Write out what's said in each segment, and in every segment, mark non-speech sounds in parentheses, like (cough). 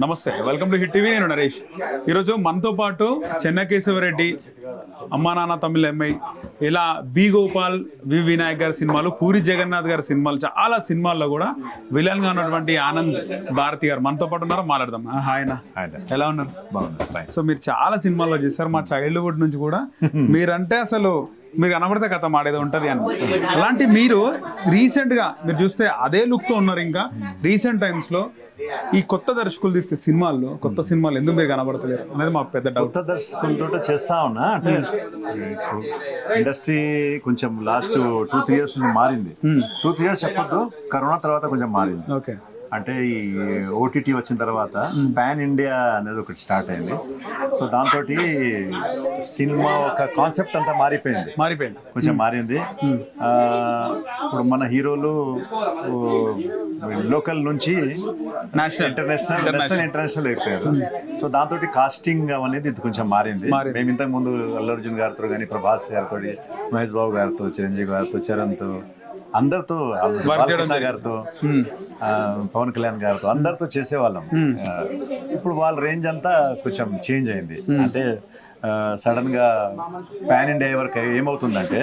నమస్తే welcome to hit TV నేను నరేష్. ఈరోజు మనతో పాటు చెన్నకేశవరెడ్డి అమ్మా నాన్న తమిళ ఎంఐ ఇలా బి గోపాల్ వి వినాయక్ గారి సినిమాలు పూరి జగన్నాథ్ గారి సినిమాలు చాలా సినిమాల్లో కూడా విలన్గా ఉన్నటువంటి ఆనంద్ భారతి గారు మనతో పాటు ఉన్నారు. మాట్లాడదాం. హాయ్ ఎలా ఉన్నారు? బాయ్ సో మీరు చాలా సినిమాల్లో చేస్తారు మా చైల్డ్హుడ్ నుంచి కూడా. (laughs) మీరంటే అసలు మీరు కనబడితే కథ మాడేది ఉంటది అని. అలాంటి మీరు రీసెంట్గా మీరు చూస్తే అదే లుక్తో ఉన్నారు ఇంకా. రీసెంట్ టైమ్స్లో ఈ కొత్త దర్శకులు తీసే సినిమాల్లో కొత్త సినిమాలు ఎందుకు మీరు కనబడతలేరు అనేది మా పెద్ద డౌట్ కొత్త దర్శకులతో చేస్తా ఉన్నా అంటే ఇండస్ట్రీ కొంచెం లాస్ట్ టూ త్రీ ఇయర్స్ నుంచి మారింది. టూ త్రీ ఇయర్స్ చెప్పొద్దు కరోనా తర్వాత కొంచెం మారింది. ఓకే. అంటే ఈ ఓటీటీ వచ్చిన తర్వాత పాన్ ఇండియా అనేది ఒకటి స్టార్ట్ అయింది. సో దాంతో సినిమా ఒక కాన్సెప్ట్ అంతా మారిపోయింది. మారిపోయింది. కొంచెం మారింది. ఆ, ఇప్పుడు మన హీరోలు లోకల్ నుంచి నేషనల్ ఇంటర్నేషనల్ నేషనల్ ఇంటర్నేషనల్ అయిపోయారు. సో దాంతో కాస్టింగ్ అనేది ఇది కొంచెం మారింది. మారింది. మేము ఇంతకు ముందు అల్లు అర్జున్ గారితో కానీ ప్రభాస్ గారితో మహేష్ బాబు గారితో చిరంజీవి గారితో చరణ్తో అందరితో బాలకృష్ణ గారితో పవన్ కళ్యాణ్ గారితో అందరితో చేసేవాళ్ళం. ఇప్పుడు వాళ్ళ రేంజ్ అంతా కొంచెం చేంజ్ అయింది. అంటే సడన్గా పాన్ ఇండియా వరకు ఏమవుతుందంటే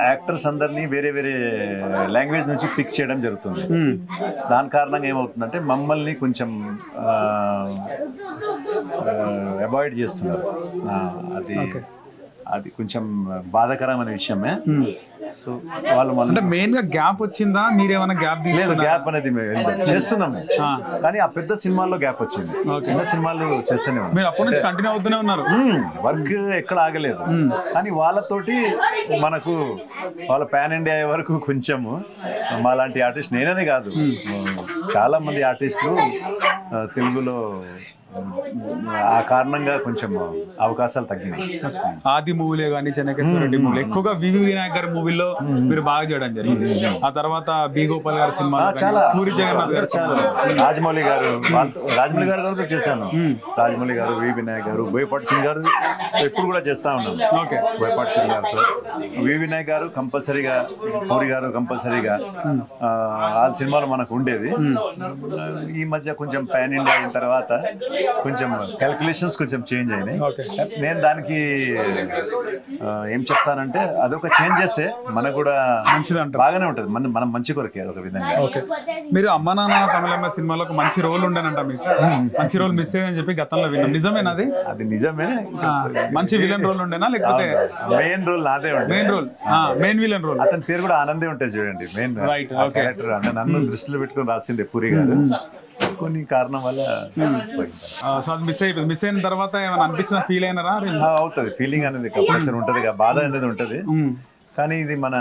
యాక్టర్స్ అందరినీ వేరే వేరే లాంగ్వేజ్ నుంచి పిక్ చేయడం జరుగుతుంది. దాని కారణంగా ఏమవుతుందంటే మమ్మల్ని కొంచెం అవాయిడ్ చేస్తున్నారు. ఆ, అది అది కొంచెం బాధాకరమైన విషయమే. సో వాళ్ళు అంటే మెయిన్గా గ్యాప్ వచ్చిందా? మీరేమైనా గ్యాప్ లేదు గ్యాప్ అనేది మేము చేస్తున్నాము కానీ ఆ పెద్ద సినిమాల్లో గ్యాప్ వచ్చింది. చిన్న సినిమాలు చేస్తూనే మీరు అప్పటి నుంచి కంటిన్యూ అవుతూనే ఉన్నారు. వర్క్ ఎక్కడ ఆగలేదు. కానీ వాళ్ళతోటి మనకు వాళ్ళ పాన్ ఇండియా అయ్యే వరకు కొంచెము మాలాంటి ఆర్టిస్ట్ నేననే కాదు. చాలా మంది ఆర్టిస్టులు తెలుగులో ఆ కారణంగా కొంచెం అవకాశాలు తగ్గినాయి. ఆది మూవీలే కానీ చెన్నకేశ్వర రెడ్డి మూవీలు. ఎక్కువగా వివి వినాయక్ గారి మూవీలో మీరు బాగా చేయడం జరిగింది. ఆ తర్వాత బి గోపాల్ గారి సినిమా చాలా. పూరి జగన్నాథ్ గారి. రాజమౌళి గారు రాజమౌళి గారు కూడా చేశాను. రాజమౌళి గారు వి వినాయక్ గారు బోయపాటి సింగ్ గారు ఎప్పుడు కూడా చేస్తా ఉన్నాం. ఓకే. బోయపాటి సింగ్ గారితో. వి వినాయక్ గారు కంపల్సరీగా పూరి గారు కంపల్సరీగా ఆ, ఆ సినిమాలు మనకు ఉండేది ఈ మధ్య కొంచెం పాన్ ఇండియా అయిన తర్వాత కొంచెం క్యాల్కులేషన్స్ కొంచెం చేంజ్ అయినాయి. ఓకే నేను దానికి ఏం చెప్తానంటే అదొక చేంజ్ చేస్తే మనకు కూడా మంచిది అంటారు బాగానే ఉంటుంది. మన మనం మంచి కొరకే ఒక విధంగా. ఓకే మీరు అమ్మ నాన్న తమిళమ్మ సినిమాలో ఒక మంచి రోల్ ఉండేనంట మీకు. మంచి రోల్ మిస్ అయ్యని చెప్పి గతంలో విన్నాం. నిజమేనా అది? అది నిజమే. మంచి విలన్ రోల్ ఉండేనా? లేకపోతే మెయిన్ రోల్ నాదే ఉండే main role main villain role అతని పేరు కూడా ఆనందే ఉంటుంది చూడండి. మెయిన్. క్యారెక్టర్ అంటే నన్ను దృష్టిలో పెట్టుకొని రాసిండే పూరి గారు. కొన్ని కారణం వల్ల. సో అది మిస్ అయిపోయింది మిస్ అయిన తర్వాత ఏమైనా అనిపించిన ఫీల్ అయినారా? అవుతుంది. ఫీలింగ్ అనేది కంపల్సరీ ఉంటుంది ఇక బాధ అనేది ఉంటుంది. ఉమ్. కానీ ఇది మన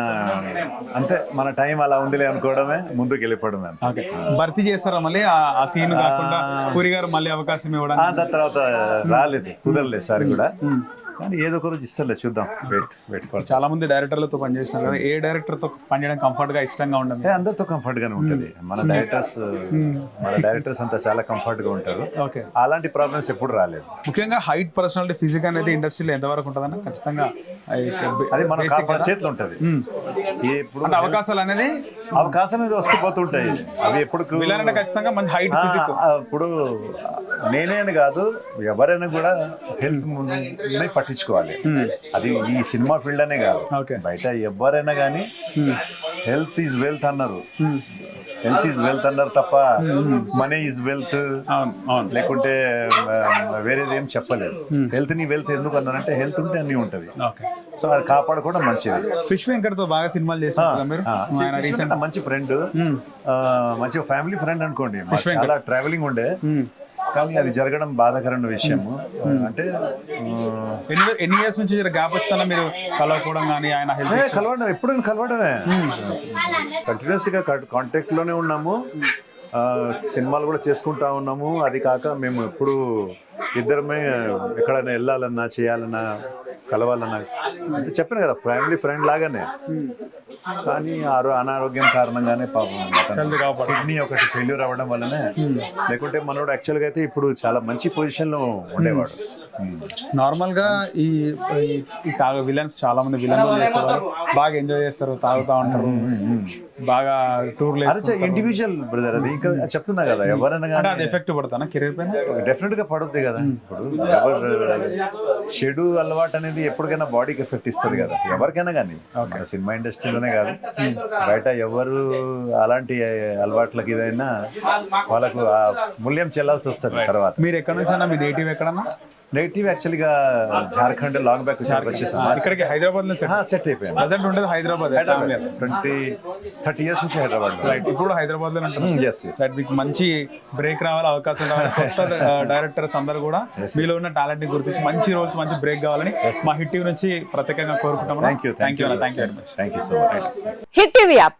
అంతే మన టైం అలా ఉందిలే అనుకోవడమే ముందుకు వెళ్ళిపోవడమే. ఓకే. భర్తీ చేస్తారా మళ్ళీ? ఆ- సీన్ కాకుండా పూరి గారు మళ్ళీ అవకాశం ఇవ్వడానికి? ఆ, దాని తర్వాత రాలేదు. కుదరలేదు సార్ కూడా. కానీ ఏదో ఒక రోజు ఇస్తారులే చూద్దాం. వెయిట్ వెయిట్ ఫర్ చాలా మంది డైరెక్టర్లతో పనిచేసినారు కదా ఏ డైరెక్టర్తో పనిచేయడం కంఫర్ట్గా ఇష్టంగా ఉండదు? ఏ, అందరితో కంఫర్ట్ గానే ఉంటుంది. మన డైరెక్టర్స్ మన డైరెక్టర్స్ అంతా చాలా కంఫర్ట్గా ఉంటారు. ఓకే. అలాంటి ప్రాబ్లమ్స్ ఎప్పుడు రాలేదు. ముఖ్యంగా హైట్ పర్సనాలిటీ ఫిజిక్ అనేది ఇండస్ట్రీలో ఎంతవరకు ఉంటుందన్న? ఖచ్చితంగా అది మన. చేతిలో ఉంటది. అంటే అవకాశాలు అనేది అవకాశం అనేది వస్తూ పోతుంటాయి. అవి ఎప్పుడు ఖచ్చితంగా మంచి హైట్ అప్పుడు నేనే అని కాదు ఎవరైనా కూడా హెల్త్ ముందు పట్టించుకోవాలి. అది ఈ సినిమా ఫీల్డ్ అనే కాదు. బయట ఎవరైనా కానీ హెల్త్ ఈజ్ వెల్త్ అన్నారు. హెల్త్ ఈజ్ వెల్త్ అన్నారు తప్ప మనీ ఈజ్ వెల్త్ లేకుంటే వేరేది ఏం చెప్పలేదు. హెల్త్ని వెల్త్ ఎందుకు అన్నారంటే హెల్త్ ఉంటే అన్ని ఉంటది. సో అది కాపాడుకోవడం మంచిది. ఫిష్ వెంకట్తో బాగా సినిమాలు చేసినారు కదా మీరు? ఆ, ఆయన రీసెంట్ నా మంచి ఫ్రెండ్ మంచి ఫ్యామిలీ ఫ్రెండ్ అనుకోండి. చాలా ట్రావెలింగ్ ఉండే. కానీ అది జరగడం బాధాకరమైన విషయము. అంటే ఆ, ఎన్ని ఎన్ని ఇయర్స్ నుంచి గ్యాప్ మీరు కలవకపోవడం కానీ ఆయన కలవడం ఎప్పుడు కలవడమే. కంటిన్యూస్గా కాంటాక్ట్లోనే ఉన్నాము. సినిమాలు కూడా చేసుకుంటా ఉన్నాము. అది కాక మేము ఎప్పుడు ఇద్దరమే ఎక్కడైనా వెళ్ళాలన్నా చేయాలన్నా కలవాలన్నా అంటే చెప్పాను కదా ఫ్యామిలీ ఫ్రెండ్ లాగానే. కానీ ఆరో అనారోగ్యం కారణంగానే పాపం. కిడ్నీ ఒకటి ఫెయిల్యూర్ అవ్వడం వల్లనే. లేకుంటే మనోడు యాక్చువల్గా అయితే ఇప్పుడు చాలా మంచి పొజిషన్లో ఉండేవాడు. Hmm. నార్మల్గా ఈ ఈ- తాగు విలన్స్ చాలా మంది విలన్ చేస్తారు బాగా ఎంజాయ్ చేస్తారు తాగుతా ఉంటారు. బాగా టూర్లు అదే ఇండివిజువల్ బ్రదర్ అది ఇంకా చెప్తున్నా కదా ఎవరైనా అంటే అది కానీ ఎఫెక్ట్ పడతానా కెరీర్ పైన? డెఫినెట్గా పడుద్ది కదా. ఇప్పుడు ఎవరు చెడు అలవాటు అనేది ఎప్పటికైనా బాడీకి ఎఫెక్ట్ ఇస్తుంది కదా. ఎవరికైనా కానీ. మన సినిమా ఇండస్ట్రీలోనే కాదు. బయట ఎవరు అలాంటి అలవాట్లకి ఇదైనా వాళ్ళకు ఆ మూల్యం చెల్లాల్సి వస్తుంది తర్వాత. మీరు ఎక్కడ నుంచి అన్న? మీ నేటివ్ ఎక్కడన్నా? నెగిటివ్ యాక్చువల్గా జార్ఖండ్ లాంగ్ బ్యాక్ వచ్చేసాం ఇక్కడికి హైదరాబాద్లో సెట్ సెట్ అయిపోయాను ప్రజెంట్ ఉండేది హైదరాబాద్ ట్వంటీ థర్టీ ఇయర్స్ నుంచి హైదరాబాద్ రైట్ ఇప్పుడు హైదరాబాద్లో ఉంటారు ఎస్ మీకు మంచి బ్రేక్ రావాలి అవకాశం రావాలి. (laughs) కొత్త డైరెక్టర్స్ అందరూ కూడా మీలో ఉన్న టాలెంట్ని గుర్తించి మంచి రోల్స్ మంచి బ్రేక్ కావాలని మా హిట్ టీవీ నుంచి ప్రత్యేకంగా కోరుకుంటాం thank you thank you thank you very much thank you so much hit TV app